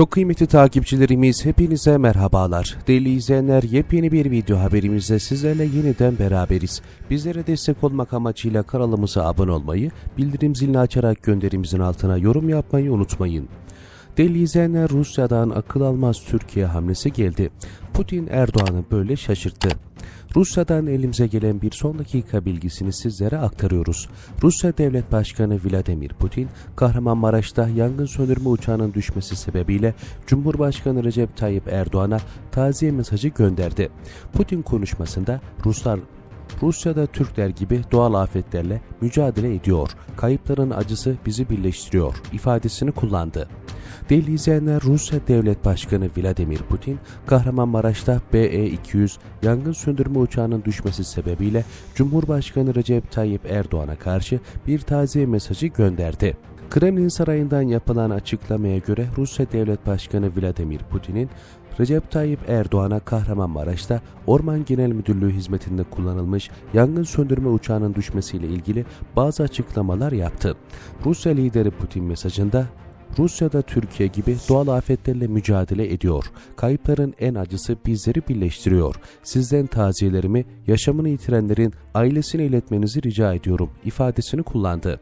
Çok kıymetli takipçilerimiz hepinize merhabalar. Değerli izleyenler yepyeni bir video haberimizde sizlerle yeniden beraberiz. Bizlere destek olmak amacıyla kanalımıza abone olmayı, bildirim zilini açarak gönderimizin altına yorum yapmayı unutmayın. İzleyenler Rusya'dan akıl almaz Türkiye hamlesi geldi. Putin Erdoğan'ı böyle şaşırttı. Rusya'dan elimize gelen bir son dakika bilgisini sizlere aktarıyoruz. Rusya Devlet Başkanı Vladimir Putin, Kahramanmaraş'ta yangın söndürme uçağının düşmesi sebebiyle Cumhurbaşkanı Recep Tayyip Erdoğan'a taziye mesajı gönderdi. Putin konuşmasında Ruslar Rusya'da Türkler gibi doğal afetlerle mücadele ediyor. Kayıpların acısı bizi birleştiriyor ifadesini kullandı. Değerli izleyenler Rusya Devlet Başkanı Vladimir Putin, Kahramanmaraş'ta BE-200 yangın söndürme uçağının düşmesi sebebiyle Cumhurbaşkanı Recep Tayyip Erdoğan'a karşı bir taziye mesajı gönderdi. Kremlin sarayından yapılan açıklamaya göre Rusya Devlet Başkanı Vladimir Putin'in Recep Tayyip Erdoğan'a Kahramanmaraş'ta Orman Genel Müdürlüğü hizmetinde kullanılmış yangın söndürme uçağının düşmesiyle ilgili bazı açıklamalar yaptı. Rusya lideri Putin mesajında Rusya'da Türkiye gibi doğal afetlerle mücadele ediyor. Kayıpların en acısı bizleri birleştiriyor. Sizden taziyelerimi yaşamını yitirenlerin ailesine iletmenizi rica ediyorum ifadesini kullandı.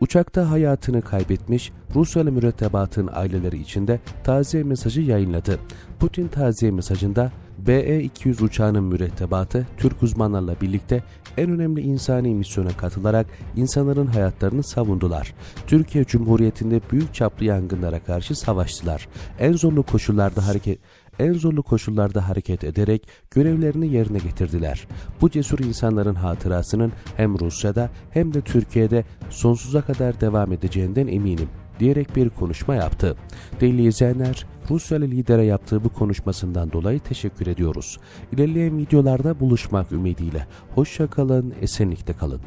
Uçakta hayatını kaybetmiş Rusyalı mürettebatın aileleri içinde taziye mesajı yayınladı. Putin taziye mesajında BE-200 uçağının mürettebatı Türk uzmanlarla birlikte en önemli insani misyona katılarak insanların hayatlarını savundular. Türkiye Cumhuriyeti'nde büyük çaplı yangınlara karşı savaştılar. En zorlu koşullarda hareket en zorlu koşullarda hareket ederek görevlerini yerine getirdiler. Bu cesur insanların hatırasının hem Rusya'da hem de Türkiye'de sonsuza kadar devam edeceğinden eminim diyerek bir konuşma yaptı. Değerli izleyenler, Rusyalı lidere yaptığı bu konuşmasından dolayı teşekkür ediyoruz. İlerleyen videolarda buluşmak ümidiyle. Hoşça kalın, esenlikte kalın.